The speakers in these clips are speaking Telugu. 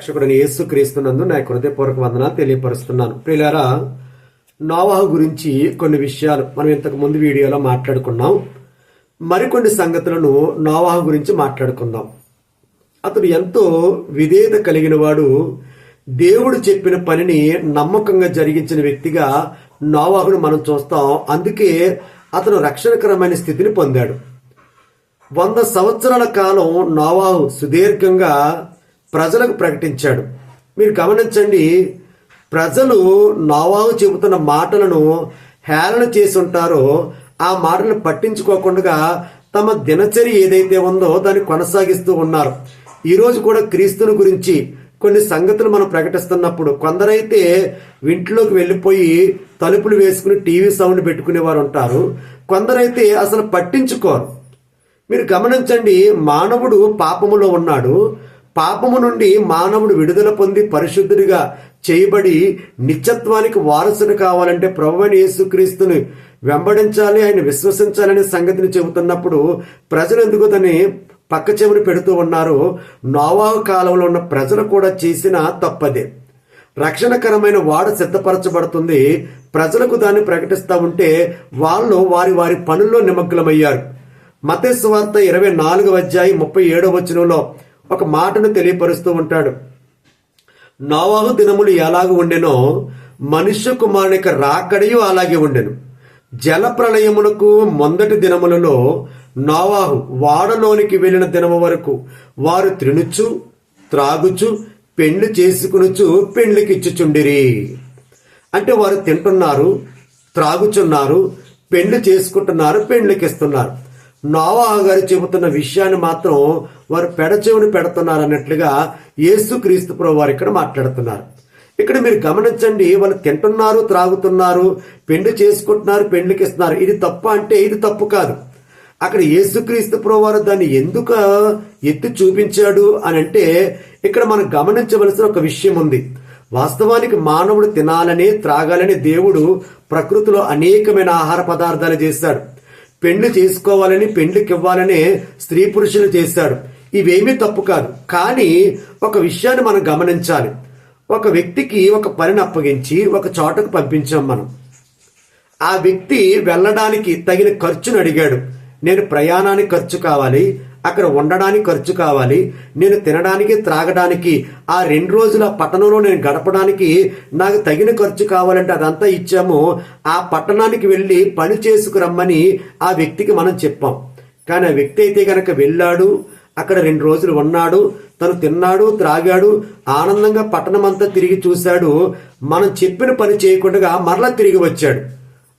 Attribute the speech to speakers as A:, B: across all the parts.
A: రక్షకుడిని యేసు క్రీస్తునందు నా హృదయపూర్వక వందన తెలియపరుస్తున్నాను. ప్రియులారా నోవాహ గురించి కొన్ని విషయాలు మనం ఇంతకు ముందు వీడియోలో మాట్లాడుకున్నాం. మరికొన్ని సంగతులను నోవాహ గురించి మాట్లాడుకుందాం. అతడు ఎంతో విధేయత కలిగిన వాడు దేవుడు చెప్పిన పనిని నమ్మకంగా జరిగించిన వ్యక్తిగా నోవాహును మనం చూస్తాం. అందుకే అతను రక్షణకరమైన స్థితిని పొందాడు. వంద సంవత్సరాల కాలం నోవాహు సుదీర్ఘంగా ప్రజలకు ప్రకటించాడు. మీరు గమనించండి ప్రజలు నోవాహు చెబుతున్న మాటలను హేళన చేసి ఉంటారో ఆ మాటలను పట్టించుకోకుండా తమ దినచర్య ఏదైతే ఉందో దాన్ని కొనసాగిస్తూ ఉన్నారు. ఈరోజు కూడా క్రీస్తుని గురించి కొన్ని సంగతులు మనం ప్రకటిస్తున్నప్పుడు కొందరైతే ఇంట్లోకి వెళ్ళిపోయి తలుపులు వేసుకుని టీవీ సౌండ్ పెట్టుకునే వారు ఉంటారు. కొందరైతే అసలు పట్టించుకోరు. మీరు గమనించండి మానవుడు పాపములో ఉన్నాడు. పాపము నుండి మానవుడు విడుదల పొంది పరిశుద్ధుడిగా చేయబడి నిత్యత్వానికి వారసుడు కావాలంటే ప్రభువైన యేసుక్రీస్తుని వెంబడించాలి ఆయన విశ్వసించాలనే సంగతిని చెబుతున్నప్పుడు ప్రజలు ఎందుకు దాన్ని పక్క చెవిని పెడుతూ ఉన్నారు? నోవాహు కాలంలో ఉన్న ప్రజలు కూడా చేసిన తప్పదే. రక్షణకరమైన వాడ సిద్ధపరచబడుతుంది. ప్రజలకు దాన్ని ప్రకటిస్తూ ఉంటే వాళ్ళు వారి వారి పనుల్లో నిమగ్నమయ్యారు. మతేశ్వార్త ఇరవై నాలుగు అధ్యాయం ముప్పై ఏడవ వచనంలో ఒక మాటను తెలియపరుస్తూ ఉంటాడు. నోవాహు దినములు ఎలాగ ఉండెనో మనుష్య కుమారునిక రాకడయు అలాగే ఉండెను. జల ప్రళయమునకు మొదటి దినములలో నోవాహు వాడలోనికి వెళ్ళిన దినము వరకు వారు త్రినుచు త్రాగుచు పెండ్లి చేసుకునుచు పెండ్లికిచ్చుచుండిరి అంటే వారు తింటున్నారు త్రాగుచున్నారు పెండ్లి చేసుకుంటున్నారు పెండ్లికిస్తున్నారు నోవాహు గారు చెబుతున్న విషయాన్ని మాత్రం వారు పెడచెవిని పెడుతున్నారు అన్నట్లుగా యేసుక్రీస్తు ప్రభు వారు ఇక్కడ మాట్లాడుతున్నారు. ఇక్కడ మీరు గమనించండి వాళ్ళు తింటున్నారు త్రాగుతున్నారు పెండ్లి చేసుకుంటున్నారు పెండ్లికి ఇస్తున్నారు. ఇది తప్పు అంటే ఇది తప్పు కాదు. అక్కడ యేసుక్రీస్తు ప్రభువారు దాన్ని ఎందుకు ఎత్తి చూపించాడు అని అంటే ఇక్కడ మనం గమనించవలసిన ఒక విషయం ఉంది. వాస్తవానికి మానవుడు తినాలని త్రాగాలని దేవుడు ప్రకృతిలో అనేకమైన ఆహార పదార్థాలు చేశాడు. పెండ్లి చేసుకోవాలని పెండ్లికి ఇవ్వాలని స్త్రీ పురుషులు చేశాడు. ఇవేమీ తప్పు కాదు. కానీ ఒక విషయాన్ని మనం గమనించాలి. ఒక వ్యక్తికి ఒక పనిని అప్పగించి ఒక చోటకు పంపించాం మనం. ఆ వ్యక్తి వెళ్ళడానికి తగిన ఖర్చును అడిగాడు. నేను ప్రయాణానికి ఖర్చు కావాలి అక్కడ ఉండడానికి ఖర్చు కావాలి నేను తినడానికి త్రాగడానికి ఆ రెండు రోజుల పట్టణంలో నేను గడపడానికి నాకు తగిన ఖర్చు కావాలంటే అదంతా ఇచ్చాము. ఆ పట్టణానికి వెళ్ళి పని చేసుకురమ్మని ఆ వ్యక్తికి మనం చెప్పాం. కానీ ఆ వ్యక్తి అయితే కనుక వెళ్ళాడు అక్కడ రెండు రోజులు ఉన్నాడు తను తిన్నాడు త్రాగాడు ఆనందంగా పట్టణం అంతా తిరిగి చూశాడు. మనం చెప్పిన పని చేయకుండా మరలా తిరిగి వచ్చాడు.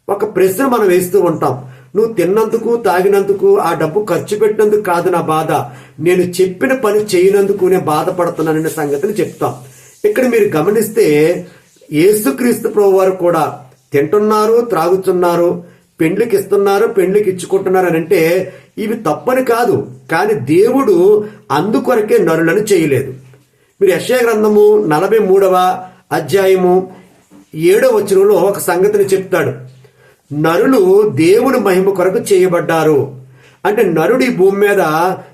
A: ఒక ప్రశ్న మనం వేస్తూ ఉంటాం. నువ్వు తిన్నందుకు తాగినందుకు ఆ డబ్బు ఖర్చు పెట్టినందుకు కాదు నా బాధ. నేను చెప్పిన పని చేయనందుకు నేను బాధపడుతున్నాననే సంగతిని చెప్తాం. ఇక్కడ మీరు గమనిస్తే యేసుక్రీస్తు ప్రభు వారు కూడా తింటున్నారు త్రాగుతున్నారు పెండ్లికి ఇస్తున్నారు పెండ్లికి ఇచ్చుకుంటున్నారు అని అంటే ఇవి తప్పని కాదు. కానీ దేవుడు అందుకొరకే నరులను చేయలేదు. మీరు యశయ గ్రంథము నలభై మూడవ అధ్యాయము ఏడవ వచనంలో ఒక సంగతిని చెప్తాడు. నరులు దేవుని మహిమ కొరకు చేయబడ్డారు. అంటే నరుడి భూమి మీద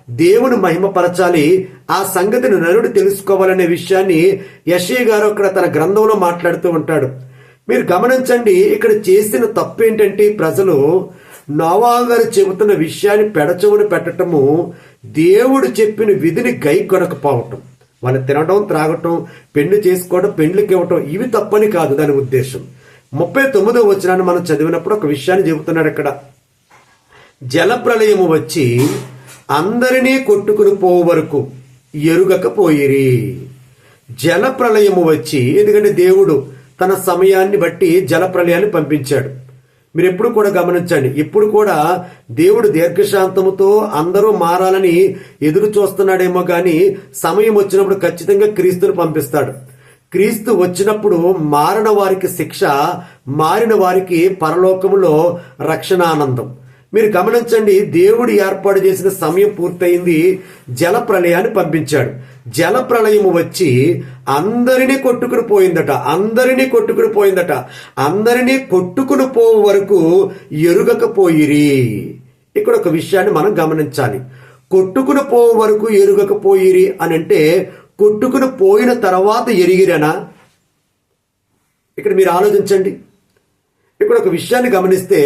A: దేవుని మహిమపరచాలి ఆ సంగతిని నరుడు తెలుసుకోవాలనే విషయాన్ని యశయ్య గారు అక్కడ తన గ్రంథంలో మాట్లాడుతూ ఉంటాడు. మీరు గమనించండి ఇక్కడ చేసిన తప్పు ఏంటంటే ప్రజలు నోవా గారు చెబుతున్న విషయాన్ని పెడచవుని పెట్టటము దేవుడు చెప్పిన విధిని గై కొనకపోవటం వాళ్ళు తినడం త్రాగటం పెళ్ళి చేసుకోవడం పెళ్ళికి ఇవ్వటం ఇవి తప్పని కాదు దాని ఉద్దేశం. ముప్పై తొమ్మిదో వచనాన్ని మనం చదివినప్పుడు ఒక విషయాన్ని చెబుతున్నాడు ఇక్కడ. జలప్రలయము వచ్చి అందరినీ కొట్టుకుని పోవు వరకు ఎరుగకపోయిరి జలప్రలయము వచ్చి ఎందుకంటే దేవుడు తన సమయాన్ని బట్టి జలప్రలయాన్ని పంపించాడు. మీరు ఎప్పుడు కూడా గమనించండి ఇప్పుడు కూడా దేవుడు దీర్ఘశాంతముతో అందరూ మారాలని ఎదురు చూస్తున్నాడేమో కానీ సమయం వచ్చినప్పుడు ఖచ్చితంగా క్రీస్తుని పంపిస్తాడు. క్రీస్తు వచ్చినప్పుడు మారిన వారికి శిక్ష మారిన వారికి పరలోకములో రక్షణానందం. మీరు గమనించండి దేవుడు ఏర్పాటు చేసిన సమయం పూర్తయింది జల ప్రళయాన్ని పంపించాడు. జల ప్రళయము వచ్చి అందరినీ కొట్టుకుని పోయిందట అందరినీ కొట్టుకుని పోయిందట. అందరినీ కొట్టుకుని పో వరకు ఎరుగకపోయిరి. ఇక్కడ ఒక విషయాన్ని మనం గమనించాలి. కొట్టుకుని పో వరకు ఎరుగకపోయిరి అని అంటే కొట్టుకుని పోయిన తర్వాత ఎరిగిరనా? ఇక్కడ మీరు ఆలోచించండి. ఇక్కడ ఒక విషయాన్ని గమనిస్తే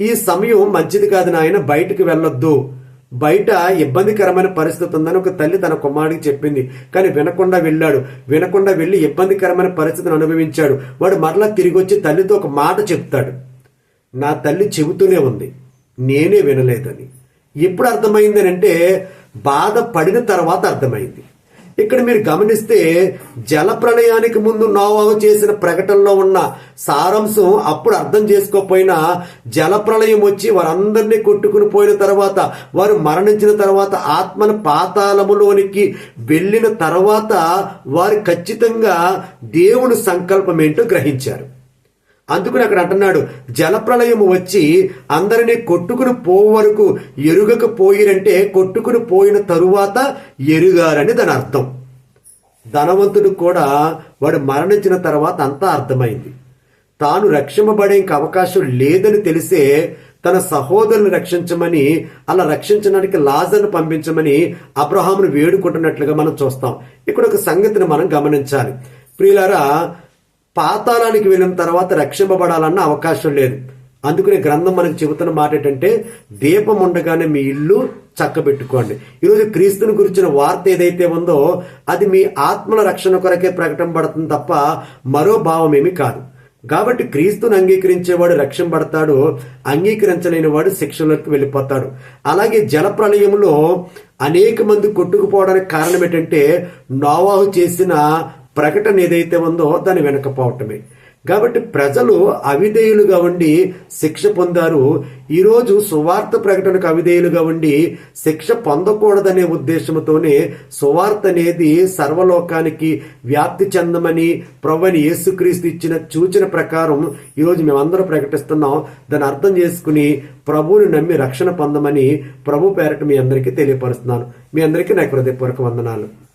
A: ఈ సమయం మంచిది కాదు నాయన బయటకు వెళ్ళొద్దు. బయట ఇబ్బందికరమైన పరిస్థితి ఉందని ఒక తల్లి తన కుమారుడికి చెప్పింది. కానీ వినకుండా వెళ్ళాడు. వినకుండా వెళ్ళి ఇబ్బందికరమైన పరిస్థితిని అనుభవించాడు. వాడు మరలా తిరిగి వచ్చి తల్లితో ఒక మాట చెప్తాడు. నా తల్లి చెబుతూనే ఉంది. నేనే వినలేదని. ఎప్పుడు అర్థమైంది అంటే బాధ పడిన తర్వాత అర్థమైంది. ఇక్కడ మీరు గమనిస్తే జల ప్రళయానికి ముందు నోవాహు చేసిన ప్రకటనలో ఉన్న సారాంశం అప్పుడు అర్థం చేసుకోకపోయినా జల ప్రళయం వచ్చి వారందరినీ కొట్టుకుని పోయిన తర్వాత వారు మరణించిన తర్వాత ఆత్మను పాతాళములోనికి వెళ్ళిన తర్వాత వారు ఖచ్చితంగా దేవుని సంకల్పం ఏంటో గ్రహించారు. అందుకని అక్కడ అంటున్నాడు జలప్రళయం వచ్చి అందరినీ కొట్టుకుని పో వరకు ఎరుగకపోయిరంటే కొట్టుకుని పోయిన తరువాత ఎరుగారని దాని అర్థం. ధనవంతుడు కూడా వాడు మరణించిన తర్వాత అంతా అర్థమైంది. తాను రక్షింపబడే అవకాశం లేదని తెలిసే తన సహోదరుని రక్షించమని అలా రక్షించడానికి లాజర్ను పంపించమని అబ్రహామును వేడుకుంటున్నట్లుగా మనం చూస్తాం. ఇక్కడ ఒక సంగతిని మనం గమనించాలి. ప్రియులారా పాతాళానికి వెళ్ళిన తర్వాత రక్షింపబడాలన్న అవకాశం లేదు. అందుకనే గ్రంథం మనకు చెబుతున్న మాట ఏంటంటే దీపం ఉండగానే మీ ఇల్లు చక్కబెట్టుకోండి. ఈరోజు క్రీస్తుని గురించిన వార్త ఏదైతే ఉందో అది మీ ఆత్మల రక్షణ కొరకే ప్రకటింపబడుతుంది తప్ప మరో భావం కాదు. కాబట్టి క్రీస్తుని అంగీకరించేవాడు రక్షింపడతాడు అంగీకరించలేని వాడు శిక్షలోకి వెళ్ళిపోతాడు. అలాగే జలప్రలయంలో అనేక మంది కొట్టుకుపోవడానికి కారణం ఏంటంటే నోవాహు చేసిన ప్రకటన ఏదైతే ఉందో దాన్ని వెనకపోవటమే కాబట్టి ప్రజలు అవిధేయులుగా ఉండి శిక్ష పొందారు. ఈరోజు సువార్త ప్రకటనకు అవిధేయులుగా ఉండి శిక్ష పొందకూడదనే ఉద్దేశంతోనే సువార్త అనేది సర్వలోకానికి వ్యాప్తి చెందమని ప్రభుని యేసుక్రీస్తు ఇచ్చిన సూచన ప్రకారం ఈరోజు మేమందరం ప్రకటిస్తున్నాం. దాన్ని అర్థం చేసుకుని ప్రభువుని నమ్మి రక్షణ పొందమని ప్రభు పేరట మీ అందరికీ తెలియపరుస్తున్నాను. మీ అందరికీ నా హృదయపూర్వక వందనాలు.